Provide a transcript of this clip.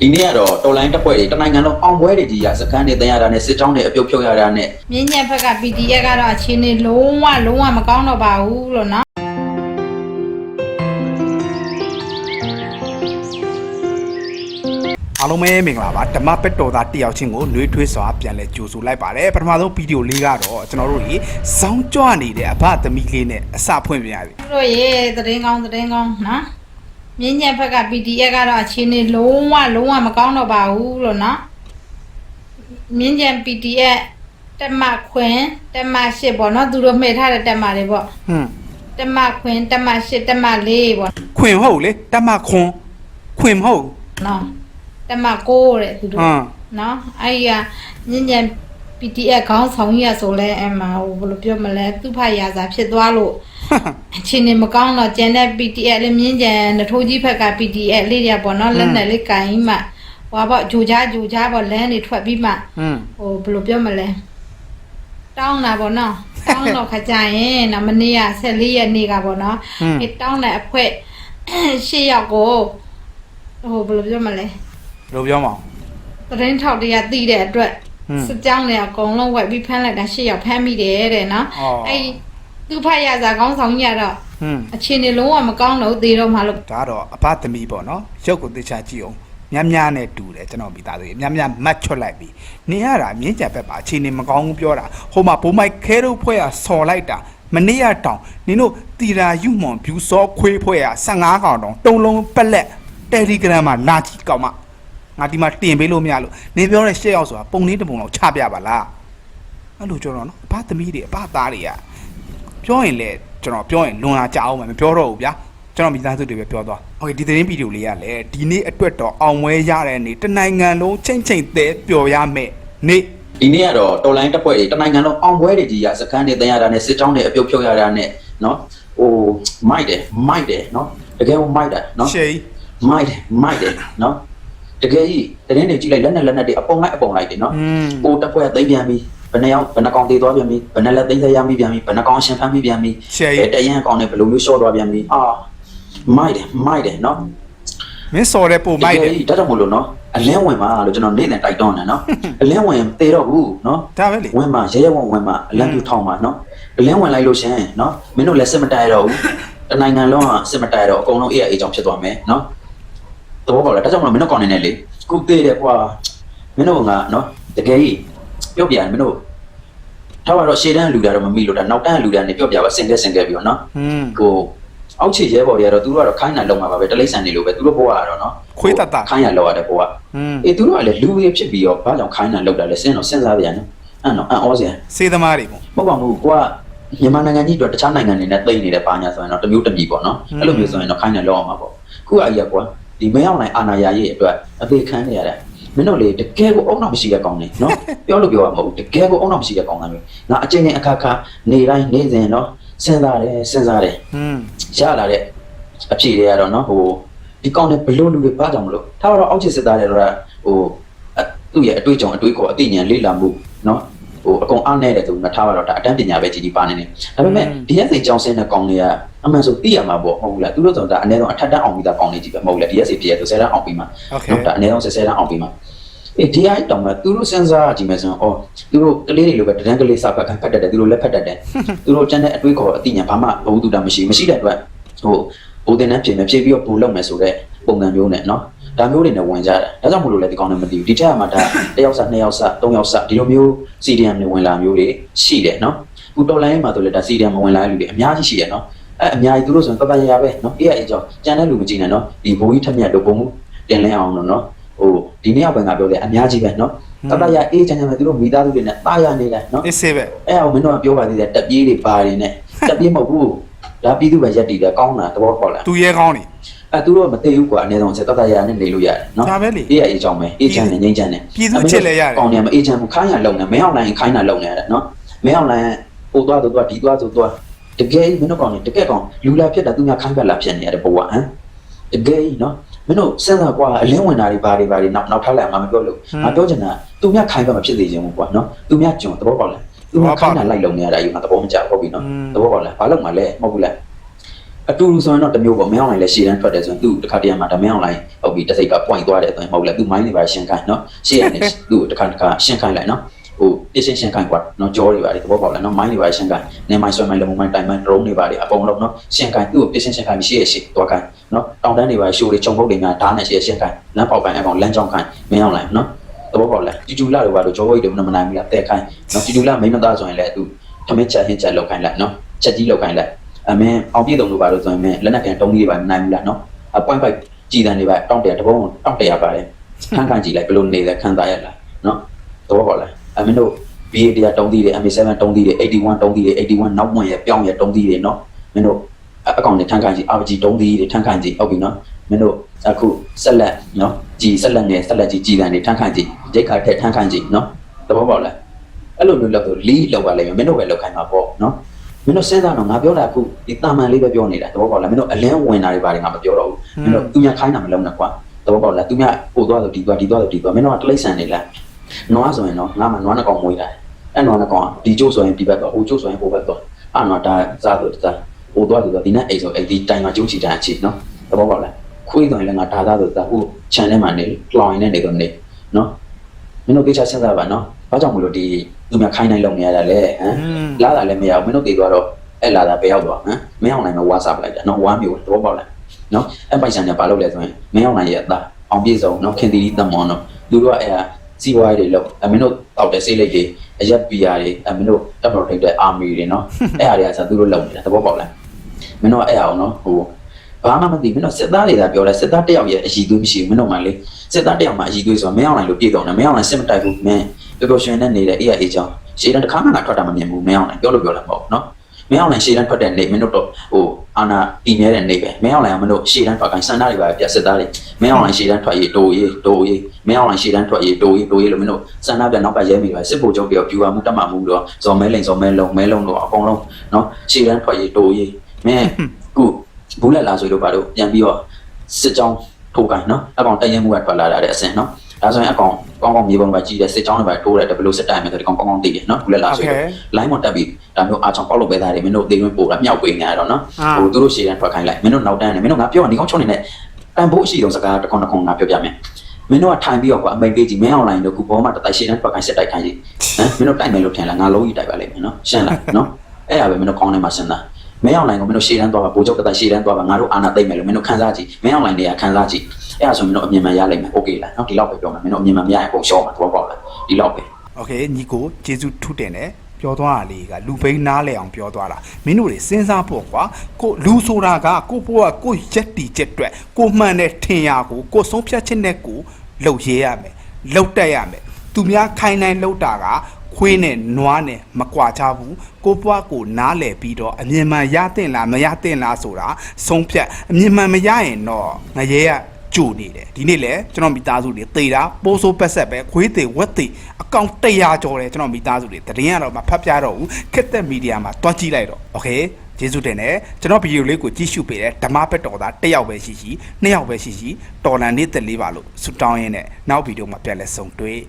ဒီနေ့ကတော့တော်လိုင်းတပ်ဖွဲ့တွေတနိုင်ငံလုံးအောင်ပွဲတွေကြီးရစကန်တွေတင်ရတာနဲ့စစ်ကြောင်းတွေအပြုတ်ဖြုတ်ရတာနဲ့မြင်းညက်ဘက်က PDF ကတော့အခြေအနေလုံးဝလုံးဝမကောင်းတော့ပါဘူးလို့နော်အားလုံးပဲမင်္ဂလာပါဓမ္မပက်တော်သားတယောက်ချင်းကိုနှွေးထွေးစွာပြန်လဲကြိုဆိုလိုက်ပါတယ်ပထမဆုံးဗီဒီယိုလေးကတော့ကျွန်တော်တို့ကြီးဇောင်းကြွနေတဲ့အဘသမီးလေးနဲ့အစဖွင့်ပြရပြီသူတို့ရေသတင်းကောင်းသတင်းကောင်းနော် မြင်းညက်ဘက်က PDF ကတော့အခြေအနေလုံးဝလုံးဝမကောင်းတော့ပါဘူးလို့နော်မြင်းညက် PDF တက်မခွင်တက်မရှိပေါ့နော်သူတို့မှတ်ထားတဲ့တက်မတွေပေါ့ဟွန်းတက်မခွင်တက်မရှိတက်မလေးပေါ့ခွင်ဟုတ်လေတမခွန်ခွင်မဟုတ်နော်တက်မကိုတဲ့သူတို့ဟမ်နော်အဲ့ဒီကညဉ့်ညံ PDF ခေါင်းဆောင်ကြီးရဆိုလဲအမဟိုဘယ်လိုပြောမလဲသူ့ဖတ်ရာစာဖြစ်သွားလို့ အချင်းနေမကောင်းတော့ကျန်တဲ့ PDF လေးမြင်းကြံနထိုးကြီးဖက်က PDF လေးတွေပေါ့နော်လက်နဲ့လေးကင်မှဟွာပေါ့ဂျိုကြားဂျိုကြားပေါ့လမ်းတွေထွက်ပြီးမှဟွန်းဟိုဘယ်လိုပြောမလဲတောင်းတာပေါ့နော်တောင်းတော့ခကြရင်နော်မနေ့က14ရက်နေ့ကပေါ့နော်အဲတောင်းတဲ့အဖွဲ၈ယောက်ကိုဟိုဘယ်လိုပြောမလဲဘယ်လိုပြောမအောင်သတင်းထောက်တွေကသိတဲ့အတွက်ဟွန်းစစ်ကြောင်းတွေအကုန်လုံးဝက်ပြီးဖမ်းလိုက်တာရှစ်ယောက်ဖမ်းမိတယ်တဲ့နော်အော်အဲ့ သူဖတ်ရစာကောင်းဆောင်ကြီးကတော့ဟွန်းအခြေအနေလုံးဝမကောင်းလို့သေတော့မှလို့ဒါတော့အဘသမီးပေါ့နော်ရုပ်ကိုသေချာကြည့်အောင်များများနဲ့တူတယ်ကျွန်တော်မိသားစုကြီးများများမတ်ချွတ်လိုက်ပြီနေရတာမြင်းကြံဘက်ပါအချိန်နေမကောင်းဘူးပြောတာဟိုမှာဘိုးမိုက်ခဲတို့ဖွဲ့ကဆော်လိုက်တာမနေ့ကတောင်နင်တို့တီရာယူမွန်ဘျူစောခွေးဖွဲ့က15កောင်တောင်တုံလုံးပက်လက်တယ်လီဂရမ်မှာလာကြည့်ကောက်မငါဒီမှာတင်ပေးလို့မရလို့နေပြောတဲ့ရှက်ရောက်ဆိုတာပုံလေးတစ်ပုံလောက်ချပြပါလားအဲ့လိုကျွန်တော်နော်အဘသမီးတွေအဘသားတွေက ပြောရင်လေကျွန်တော်ပြောရင်လွန်လာကြအောင်မယ်မပြောတော့ဘူးဗျာကျွန်တော်မိသားစုတွေပဲပြောသွား။ Okay ဒီသတင်းဗီဒီယိုလေးကလည်းဒီနေ့အတွက်တော့အောင်ပွဲရတဲ့နေ့တစ်နိုင်ငံလုံးချိန်ချိန်သေးပျော်ရမယ်နေ့ဒီနေ့ကတော့တော်လိုင်းတပ်ဖွဲ့တွေတနိုင်ငံလုံးအောင်ပွဲတွေကြီးရစကန်တွေတင်ရတာနဲ့စစ်ကြောင်းတွေအပြုတ်ဖြုတ်ရတာနဲ့နော်ဟိုမိုက်တယ်မိုက်တယ်နော်တကယ်ကိုမိုက်တာနော်ရှေးမိုက်တယ်မိုက်တယ်နော်တကယ်ကြီးတင်းတွေကြည့်လိုက်လက်နဲ့လက်နဲ့တွေအပုံလိုက်အပုံလိုက်တယ်နော်อืมဟိုတပ်ဖွဲ့သိမ်းပြန်ပြီဘ ယ်နှယောက်ဘယ်နှကောင်သေးသွားပြန်ပြီဘယ်နှလက်သိမ်းဆက်ရမိပြန်ပြီဘယ်နှကောင်ရှင်ဖမ်းမိပြန်ပြီရှေးအဲတရန်ကောင်နဲ့ဘယ်လိုမျိုးရှော့သွားပြန်ပြီအာမိုက်တယ်မိုက်တယ်နော်မင်းစော်တဲ့ပုံမိုက်တယ်ဒါတော့မလို့နော်အလင်းဝင်ပါလို့ကျွန်တော်နေ့တိုင်းတိုက်တွန်းတယ်နော်အလင်းဝင်သေတော့ဘူးနော်ဒါပဲလေဝင်ပါရဲရဲဝင်ဝင်ပါအလံပြူထောင်ပါနော်အလင်းဝင်လိုက်လို့ရှင်နော်မင်းတို့လည်းစစ်မတိုင်တော့ဘူးတနိုင်ငံလုံးကစစ်မတိုင်တော့အကုန်လုံးအေးအေးကြောင်ဖြစ်သွားမယ်နော်တော့ပါလားဒါကြောင့်မလို့မင်းတို့ကောင်းနေတယ်လေခုသေးတယ်ကွာမင်းတို့ကနော်တကယ်ကြီးပြောပြရင်မင်းတို့ ထားပါတော့ရှေ့တန်းလူတာတော့မမိလို့ဒါနောက်တန်းလူတာနေပြော့ပြပါဆင်ခဲ့ဆင်ခဲ့ပြီးတော့နော်ဟိုအောက်ခြေရဲဘော်တွေကတော့သူတို့ကတော့ခိုင်းနိုင်လောက်မှာပါပဲတလိမ့်ဆန်နေလို့ပဲသူတို့ဘဝကတော့နော်ခွေးတတ်တာခိုင်းရလောက်ရတဲ့ဘဝအေးသူတို့ကလည်းလူတွေဖြစ်ပြီးတော့ဘာကြောင့်ခိုင်းနိုင်လောက်တာလဲစဉ်းတော့စဉ်းစားပြန်နော်အဲ့တော့အံ့ဩစရာစေသမားတွေပေါ့မဟုတ်ပါဘူးကွာမြန်မာနိုင်ငံကြီးတော့တခြားနိုင်ငံတွေနဲ့တိတ်နေတဲ့ဘာညာဆိုရင်တော့တမျိုးတမျိုးပေါ့နော်အဲ့လိုမျိုးဆိုရင်တော့ခိုင်းနိုင်လောက်အောင်ပါပေါ့ခုအကြီးကွာဒီမရောက်နိုင်အာနာယာရဲ့အတွက်အသေးခံနေရတဲ့ မင်းတို့လေတကယ်ကိုအုံနောက်မရှိတဲ့ကောင်နေနော်ပြောလို့ပြောရမှာမဟုတ်ဘူးတကယ်ကိုအုံနောက်မရှိတဲ့ကောင်သားမျိုးငါအချင်းချင်းအခါခါနေတိုင်းနေစဉ်နော်စဉ်းစားတယ်စဉ်းစားတယ်อืมရလာတဲ့အဖြေတွေကတော့နော်ဟိုဒီကောင်နဲ့ဘလို့လူတွေဘာကြောင့်မလို့ထားတော့အောက်ချစ်စစ်သားတွေတော့ဟိုအသူ့ရဲ့အတွေ့အကြုံအတွေ့အခေါ်အသိဉာဏ်လေ့လာမှုနော် ဟိုအကုန်အားနေတဲ့သူမထားတော့ဒါအတန်းပညာပဲကြီးကြီးပါနေနေဒါပေမဲ့ဒီရက်စိကြောင်းစင်းတဲ့ကောင်တွေကအမှန်ဆိုသိရမှာပေါ့ဟုတ်ဘူးလားသူတို့ဆိုတော့ဒါအနည်းဆုံးအထက်တန်းအောင်ပြီးသားကောင်တွေကြီးပဲမဟုတ်ဘူးလားဒီရက်စိပြည့်ရသူဆယ်တန်းအောင်ပြီးမှ โอเค နော်ဒါအနည်းဆုံးဆယ်ဆယ်တန်းအောင်ပြီးမှအေးဒီအိုက်တောင်မှသူတို့စဉ်းစားကြည့်မယ်ဆိုရင်အော်သူတို့ကလေးတွေလိုပဲတန်းကလေးစာဖတ်ခတ်ဖတ်တတ်တယ်သူတို့လက်ဖတ်တတ်တယ်သူတို့ကျန်တဲ့အတွေ့အခေါ်အသိဉာဏ်ဘာမှဘဝတူတာမရှိမရှိတဲ့အတွက်ဟို ဘိုးတင်နဲ့ပြင်မယ်ဖြည့်ပြီးတော့ပုံလုပ်မယ်ဆိုတော့ပုံစံမျိုးနဲ့เนาะ ဒါမျိုးတွေနဲ့ဝင်ကြတာဒါကြောင့်မလို့လဲဒီကောင်နဲ့မသိဘူးဒီထက်ကမှဒါတစ်ယောက်စားနှစ်ယောက်စားသုံးယောက်စားဒီလိုမျိုးစီဒီယမ်တွေဝင်လာမျိုးတွေရှိတယ်နော်ခုတော်လိုင်းမှာဆိုလဲဒါစီဒီယမ်မဝင်လာတဲ့လူတွေအများကြီးရှိတယ်နော်အဲအများကြီးသူတို့ဆိုရင်ပပရရပဲနော်အေးအေးကြောင့်ကြံတဲ့လူမကြည့်နဲ့နော်ဒီဘိုးကြီးထက်မြတ်တို့ဘုံမှုတင်လဲအောင်လို့နော်ဟိုဒီနေ့ရောက်ပိုင်းကပြောတယ်အများကြီးပဲနော်တတရအေးချမ်းချမ်းပဲသူတို့မိသားစုတွေနဲ့တာရနေတယ်နော်အေးဆေးပဲအဲ့အောင်မင်းတို့ကပြောပါသေးတယ်တက်ပြေးတွေပါနေတယ်တက်ပြေးမဟုတ်ဘူးဒါပြီးသူပဲရက်တည်တယ်ကောင်းတာသဘောပေါက်လားသူရဲကောင်းနေ အဲသူတို့ကမသိဘူးကွာအနည်းဆုံးဆက်တတ်တရနဲ့နေလို့ရတယ်နော်ဒါပဲလေအေးအေးကြောင်းပဲအေးချမ်းနဲ့ငိမ့်ချမ်းနဲ့ပြည်သူချစ်လဲရတယ်ကောင်းတယ်မအေးချမ်းဘူးခိုင်းရလုံနေမင်းအောင်လိုင်းခိုင်းတာလုံနေရတယ်နော်မင်းအောင်လိုင်းပို့သွားတော့သွားဒီသွားဆိုသွားတကယ်မင်းတို့ကောင်းနေတကယ်ကောင်းလူလာဖြစ်တာသူများခိုင်းပတ်လာဖြစ်နေရတယ်ဘဝဟမ်တကယ်နော်မင်းတို့စဉ်းစားကွာအလင်းဝင်တာတွေဘာတွေဘာတွေနောက်နောက်ထားလိုက်ငါမပြောလို့ငါပြောချင်တာသူများခိုင်းပတ်မဖြစ်သေးခြင်းဘူးကွာနော်သူများကြုံသဘောပေါက်လားသူများခိုင်းတာလိုက်လုံနေရတာယူငါသဘောမကျဘူးဟုတ်ပြီနော်သဘောပေါက်လားဘာလို့မှလဲမဟုတ်ဘူးလား အတူတူဆိုရင်တော့တစ်မျိုးပေါ့မင်းအောင်လိုက်လည်းရှေ့တန်းထွက်တယ်ဆိုရင်သူ့တစ်ခါတည်းမှာဒါမင်းအောင်လိုက်ဟုတ်ပြီတစ်စိတ်က point သွားတယ်ဆိုရင်မဟုတ်လဲသူ mind တွေပါရှင်းခိုင်းနော်ရှေ့ကနေသူ့တစ်ခါတစ်ခါရှင်းခိုင်းလိုက်နော်ဟိုပြရှင်းရှင်းခိုင်းကွာနော်ကြောတွေပါတယ်သဘောပေါက်လားနော် mind တွေပါရှင်းခိုင်းနေမိုင်းဆွဲမိုင်းလုံးမိုင်းတိုင်မိုင်း drone တွေပါတယ်အပုံလုံးနော်ရှင်းခိုင်းသူ့ကိုပြရှင်းရှင်းခိုင်းရှေ့ရှေ့သွားခိုင်းနော်တောင်တန်းတွေပါရှိုးတွေခြုံပုတ်တွေများဓာတ်နဲ့ရှေ့ရှင်းခိုင်းလမ်းပေါက်ပိုင်းအကောင်လမ်းကြောင်းခိုင်းမင်းအောင်လိုက်နော်သဘောပေါက်လားကျူကျူလာတွေပါလို့ကြောဝိတ်တွေမနိုင်ဘူးလားတဲ့ခိုင်းနော်ကျူကျူလာမိန်းမသားဆိုရင်လည်းသူထမင်းချက်ဟင်းချက်လောက်ခိုင်းလိုက်နော်ချက်ကြီးလောက်ခိုင်းလိုက် အမင်းအောင်ပြည့်စုံလို့ပါလို့ဆိုရင်မင်းလက်နက်ကန်တုံးကြီးတွေပါမနိုင်ဘူးလားနော်အပွိုင်းပိုက်ကြည်တန်တွေပါတောင့်တယ်တပုံးတောင့်တယ်ရပါတယ်ခန်းခန်းကြည့်လိုက်ဘယ်လိုနေလဲခန်းသားရလားနော်တော့ပါလားအမင်းတို့ BA တရားတုံးကြီးတွေ MA7 တုံးကြီးတွေ81တုံးကြီးတွေ81နောက်မွန်ရဲ့ပြောင်းရဲ့တုံးကြီးတွေနော်မင်းတို့အကောင်နဲ့ထန်းခန်းကြီး RPG တုံးကြီးတွေထန်းခန်းကြီးဟုတ်ပြီနော်မင်းတို့အခုဆက်လက်နော်ကြည်ဆက်လက်နဲ့ဆက်လက်ကြီးကြည်တန်တွေထန်းခန်းကြီးရိတ်ခါထက်ထန်းခန်းကြီးနော်တော့ပါလားအဲ့လိုမျိုးလောက်ဆိုလီးလောက်ပါလိမ့်မယ်မင်းတို့ပဲလောက်ခိုင်းမှာပေါ့နော် မင်းတို့စဉ်းစားတော့ငါပြောတာအခုဒီတာမန်လေးပဲပြောနေတာသဘောပေါက်လားမင်းတို့အလင်းဝင်တာတွေပါတယ်ငါမပြောတော့ဘူးမင်းတို့သူများခိုင်းတာမလုပ်နဲ့ကွာသဘောပေါက်လားသူများပို့သွားဆိုဒီသွားဒီသွားဆိုဒီသွားမင်းတို့ကတလိမ့်ဆန်နေလားနွားဆိုရင်တော့ငါမှနွားနှကောင်မွေးတာအဲ့နွားနှကောင်ကဒီကျိုးဆိုရင်ဒီဘက်သွားဟိုကျိုးဆိုရင်ဟိုဘက်သွားအဲ့နွားဒါစားဆိုစားဟိုသွားဆိုတော့ဒီနဲ့အိမ်ဆိုအိမ်ဒီတိုင်မှာကျိုးချီတန်းချီနော်သဘောပေါက်လားခွေးဆိုရင်လည်းငါဒါသားဆိုစားဟို channel မှာနေလောင်ရင်နေတော့နေနော် မင်းတို့သိချစဉ်းစားပါနော်ဘာကြောင့်မလို့ဒီသူများခိုင်းနိုင်လုံနေရတာလဲဟမ်လာတာလည်းမရဘူးမင်းတို့တည်သွားတော့အဲ့လာတာပဲရောက်သွားဟမ်မင်းအောင်နိုင်ကဝါစားပလိုက်တာနော်ဝါမျိုးသဘောပေါက်လားနော်အဲ့ပိုက်ဆံနဲ့ဘာလုပ်လဲဆိုရင်မင်းအောင်နိုင်ရဲ့အသားအောင်ပြည့်စုံနော်ခင်တီတီတမွန်နော်သူတို့ကအဲ့ဟာစီဝိုင်းတွေလောက်အမင်းတို့တောက်တဲ့စိတ်လိတ်တွေအရက်ပီယာတွေအမင်းတို့တပ်တော်ထိပ်တဲ့အာမီတွေနော်အဲ့ဟာတွေကဆိုသူတို့လုံနေတာသဘောပေါက်လားမင်းတို့ကအဲ့ဟာအောင်နော်ဟို ဘာမှမသိမင်းတို့စစ်သားတွေကပြောလဲစစ်သားတယောက်ရဲ့အည်သွေးမရှိဘူးမင်းတို့မှလေစစ်သားတယောက်မှအည်သွေးဆိုတော့မင်းအောင်နိုင်လို့ပြေတော့တယ်မင်းအောင်နိုင်စစ်မတိုက်ဘူးမင်းပျော်ပျော်ရွှင်နဲ့နေတဲ့အေးအေးချောင်းရှေ့တန်းတစ်ခါမှငါထွက်တာမမြင်ဘူးမင်းအောင်နိုင်ပြောလို့ပြောလည်းမဟုတ်နော်မင်းအောင်လိုင်းရှေ့တန်းထွက်တဲ့နေမင်းတို့တော့ဟိုအာနာတည်မြဲတဲ့နေပဲမင်းအောင်လိုင်းကမင်းတို့ရှေ့တန်းထွက်ခိုင်းစန္ဒတွေပါပြစစ်သားတွေမင်းအောင်လိုင်းရှေ့တန်းထွက်ရေးတိုးရေးတိုးရေးမင်းအောင်လိုင်းရှေ့တန်းထွက်ရေးတိုးရေးတိုးရေးလို့မင်းတို့စန္ဒပြန်နောက်ကရဲမိပါစစ်ဗိုလ်ချုပ်ပြောပြူပါမှုတက်မှမှုတော့ဇော်မဲလိန်ဇော်မဲလုံးမဲလုံးတော့အကုန်လုံးနော်ရှေ့တန်းထွက်ရေးတိုးရေးမင်းခု ဘူးလက်လာဆိုလို့ပါတော့ပြန်ပြီးတော့စစ်ကြောင်းထိုးခိုင်းနော်အကောင်တရင်မှုကထွက်လာတာတဲ့အစင်နော်ဒါဆိုရင်အကောင်ကောင်းကောင်းမြေပုံပါကြည့်တယ်စစ်ကြောင်းတွေပါထိုးတယ်ဘယ်လိုစစ်တိုင်မယ်ဆိုဒီကောင်ကောင်းကောင်းသိတယ်နော်ဘူးလက်လာဆိုလို့လိုင်းမတက်ပြီးဒါမျိုးအားချောင်းပေါက်လို့ပဲသားတယ်မင်းတို့သေးတွင်းပို့တာမြောက်ပေးနေရတော့နော်အာဟိုသူတို့ရှေ့တန်းထွက်ခိုင်းလိုက်မင်းတို့နောက်တန်းနေမင်းတို့ငါပြောတာဒီကောင်းချုံနေနဲ့တန်ဖိုးအရှိဆုံးစကားတစ်ခုတစ်ခုငါပြောပြမယ်မင်းတို့ကထိုင်ပြီးတော့ကွာအမိန်ပေးကြည့်မင်းအွန်လိုင်းတို့ကူဘောမှာတတိုက်ရှေ့တန်းထွက်ခိုင်းစစ်တိုက်ခိုင်းကြည့်ဟမ်မင်းတို့တိုက်မယ်လို့ထင်လားငါလုံးကြီးတိုက်ပါလိမ့်မယ်နော်ရှင်းလားနော်အဲ့ဒါပဲမင်းတို့ကောင်းနေမှာစဉ်းစား မင်းအွန်လိုင်းကိုမင်းတို့ရှေ့တန်းသွားပါဘိုးချုပ်တတိုက်ရှေ့တန်းသွားပါငါတို့အာနာသိမ့်မယ်လို့မင်းတို့ခံစားကြည့်မင်းအွန်လိုင်းတွေကခံစားကြည့်အဲ့ဒါဆိုမင်းတို့အမြင်မှန်ရလိမ့်မယ်โอเคလားနော်ဒီလောက်ပဲပြောမှာမင်းတို့အမြင်မှန်မရရင်ပုံရှော့မှာသဘောပေါက်လားဒီလောက်ပဲ โอเคညီကိုကျေးဇူးထူးတင်တယ်ပြောသွားတာလေးကလူဘိန်းနားလဲအောင်ပြောသွားတာမင်းတို့တွေစဉ်းစားဖို့ကွာကိုလူဆိုတာကကိုဘိုးကကိုရက်တီချက်အတွက်ကိုမှန်တဲ့ထင်ရကိုကိုဆုံးဖြတ်ချက်နဲ့ကိုလှုပ်ရဲရမယ်လှုပ်တက်ရမယ်သူများခိုင်းနိုင်လှုပ်တာက ခွေးနဲ့နွားနဲ့မကွာချဘူးကိုဘွားကိုနားလဲပြီးတော့အမြင်မှန်ရတဲ့လားမရတဲ့လားဆိုတာဆုံးဖြတ်အမြင်မှန်မရရင်တော့ငရဲက ကြိုနေတယ်ဒီနေ့လည်းကျွန်တော်မိသားစုတွေတေတာပိုးဆိုးပက်ဆက်ပဲခွေးတေဝက်တေအကောင့်100ကျော်တယ်ကျွန်တော်မိသားစုတွေတရင်ကတော့မဖတ်ပြတော့ဘူးခက်သက်မီဒီယာမှာတွားကြည့်လိုက်တော့โอเคကျေးဇူးတင်တယ်ကျွန်တော်ဗီဒီယိုလေးကိုကြည့်ရှုပေးတယ်ဓမ္မဘက်တော်သားတစ်ယောက်ပဲရှိရှိနှစ်ယောက်ပဲရှိရှိတော်လန်နေသက်လေးပါလို့ဆုတောင်းရင်းနဲ့နောက်ဗီဒီယိုမှာပြန်လဲဆုံတွေ့